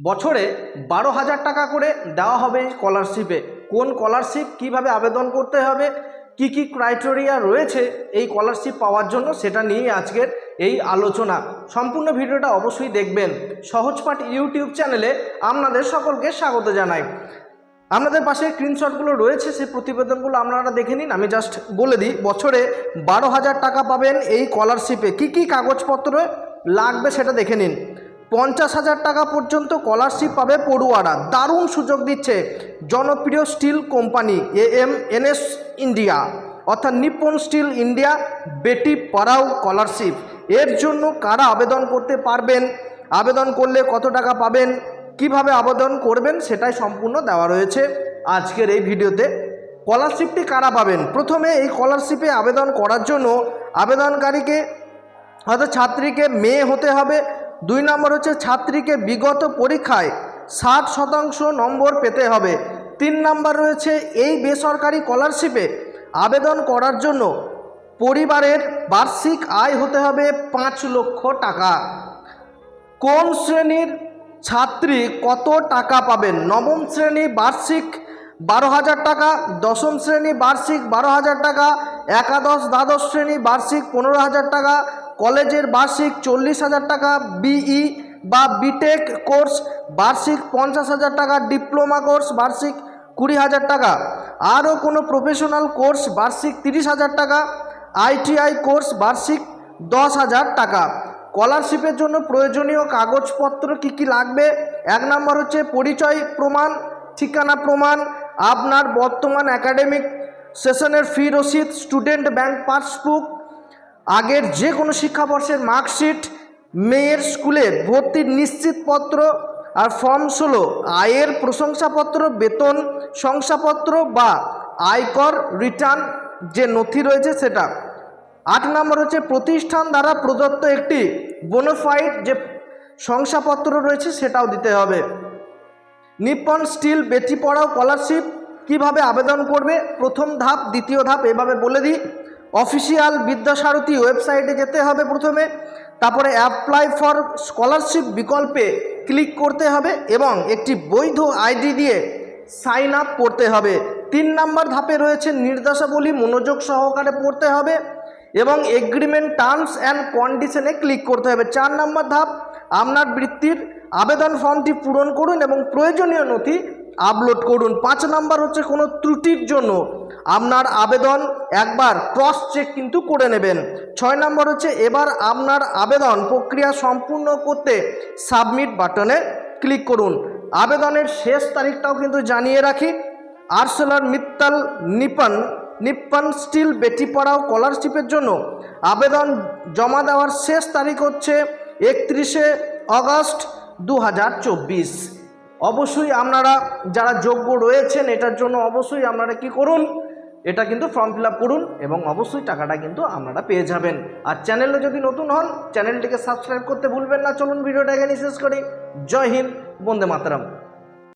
বছরে বারো হাজার টাকা করে দেওয়া হবে এই স্কলারশিপে কোন স্কলারশিপ কীভাবে আবেদন করতে হবে, কি কি ক্রাইটেরিয়া রয়েছে এই স্কলারশিপ পাওয়ার জন্য সেটা নিয়ে আজকের এই আলোচনা। সম্পূর্ণ ভিডিওটা অবশ্যই দেখবেন। সহজপাঠ ইউটিউব চ্যানেলে আপনাদের সকলকে স্বাগত জানাই। আপনাদের পাশে স্ক্রিনশটগুলো রয়েছে, সেই প্রতিবেদনগুলো আপনারা দেখে নিন। আমি জাস্ট বলে দিই, বছরে বারো হাজার টাকা পাবেন এই স্কলারশিপে কি কি কাগজপত্র লাগবে সেটা দেখে নিন। পঞ্চাশ হাজার টাকা পর্যন্ত স্কলারশিপ পাবে পড়ুয়ারা। দারুণ সুযোগ দিচ্ছে জনপ্রিয় steel company A M N S India, অর্থাৎ Nippon steel India, Beti Padhao scholarship এর জন্য কারা আবেদন করতে পারবেন? আবেদন করলে কত টাকা পাবেন? কীভাবে আবেদন করবেন? সেটাই সম্পূর্ণ দেওয়া রয়েছে আজকের এই ভিডিওতে। স্কলারশিপটি কারা পাবেন? প্রথমে এই স্কলারশিপে আবেদন করার জন্য আবেদনকারীকে হয়তো ছাত্রীকে মেয়ে হতে হবে। দুই নম্বর হচ্ছে ছাত্রীকে বিগত পরীক্ষায় ষাট শতাংশ নম্বর পেতে হবে। তিন নম্বর রয়েছে এই বেসরকারি স্কলারশিপে আবেদন করার জন্য পরিবারের বার্ষিক আয় হতে হবে পাঁচ লক্ষ টাকা। কোন শ্রেণির ছাত্রী কত টাকা পাবেন? নবম শ্রেণি বার্ষিক বারো হাজার টাকা, দশম শ্রেণি বার্ষিক বারো হাজার টাকা, একাদশ দ্বাদশ শ্রেণি বার্ষিক পনেরো হাজার টাকা কলেজের বার্ষিক চল্লিশ হাজার টাকা বিই বা বিটেক কোর্স, বার্ষিক পঞ্চাশ হাজার টাকা ডিপ্লোমা কোর্স, বার্ষিক কুড়ি হাজার টাকা। আরও কোনো প্রফেশনাল কোর্স, বার্ষিক তিরিশ হাজার টাকা। আইটিআই কোর্স, বার্ষিক দশ হাজার টাকা। স্কলারশিপের জন্য প্রয়োজনীয় কাগজপত্র কি কি লাগবে? এক নম্বর হচ্ছে পরিচয় প্রমাণ, ঠিকানা প্রমাণ, আপনার বর্তমান একাডেমিক সেশনের ফি রসিদ স্টুডেন্ট ব্যাংক পাসবুক আগের যে কোনো শিক্ষাবর্ষের মার্কশিট, মেয়ের স্কুলে ভর্তির নিশ্চিতপত্র আর ফর্ম ষোলো, আয়ের প্রশংসাপত্র, বেতন শংসাপত্র বা আয়কর রিটার্ন যে নথি রয়েছে সেটা। আট নম্বর হচ্ছে প্রতিষ্ঠান দ্বারা প্রদত্ত একটি বোনোফাইড যে শংসাপত্র রয়েছে সেটাও দিতে হবে। নিপন স্টিল বেটি পড়াও স্কলারশিপ কীভাবে আবেদন করবে? প্রথম ধাপ, দ্বিতীয় ধাপ এভাবে বলে দিই। অফিসিয়াল বিদ্যাসারথী ওয়েবসাইটে যেতে হবে প্রথমে, তারপরে অ্যাপ্লাই ফর স্কলারশিপ বিকল্পে ক্লিক করতে হবে এবং একটি বৈধ আইডি দিয়ে সাইন আপ করতে হবে। তিন নাম্বার ধাপে রয়েছে নির্দেশাবলী মনোযোগ সহকারে পড়তে হবে এবং এগ্রিমেন্ট টার্মস অ্যান্ড কন্ডিশনে ক্লিক করতে হবে। চার নাম্বার ধাপ, আপনার বৃত্তির আবেদন ফর্মটি পূরণ করুন এবং প্রয়োজনীয় নথি আপলোড করুন। পাঁচ নাম্বার হচ্ছে কোনো ত্রুটির জন্য আপনার আবেদন একবার ক্রস চেক কিন্তু করে নেবেন। ছয় নম্বর হচ্ছে, এবার আপনার আবেদন প্রক্রিয়া সম্পূর্ণ করতে সাবমিট বাটনে ক্লিক করুন। আবেদনের শেষ তারিখটাও কিন্তু জানিয়ে রাখি। Arcelor Mittal Nippon Nippon steel Beti Padhao স্কলারশিপের জন্য। আবেদন জমা দেওয়ার শেষ তারিখ হচ্ছে একত্রিশে আগস্ট দু অবশ্যই আপনারা যারা যোগ্য রয়েছেন, এটার জন্য অবশ্যই আপনারা কি করুন? এটা কিন্তু ফর্ম ফিল করুন এবং অবশ্যই টাকাটা কিন্তু আপনারা পেয়ে যাবেন। আর চ্যানেলে যদি নতুন হন চ্যানেলটিকে সাবস্ক্রাইব করতে ভুলবেন না। চলুন ভিডিওটাকে এখানে শেষ করি। জয় হিন্দ, বন্দে মাতরম।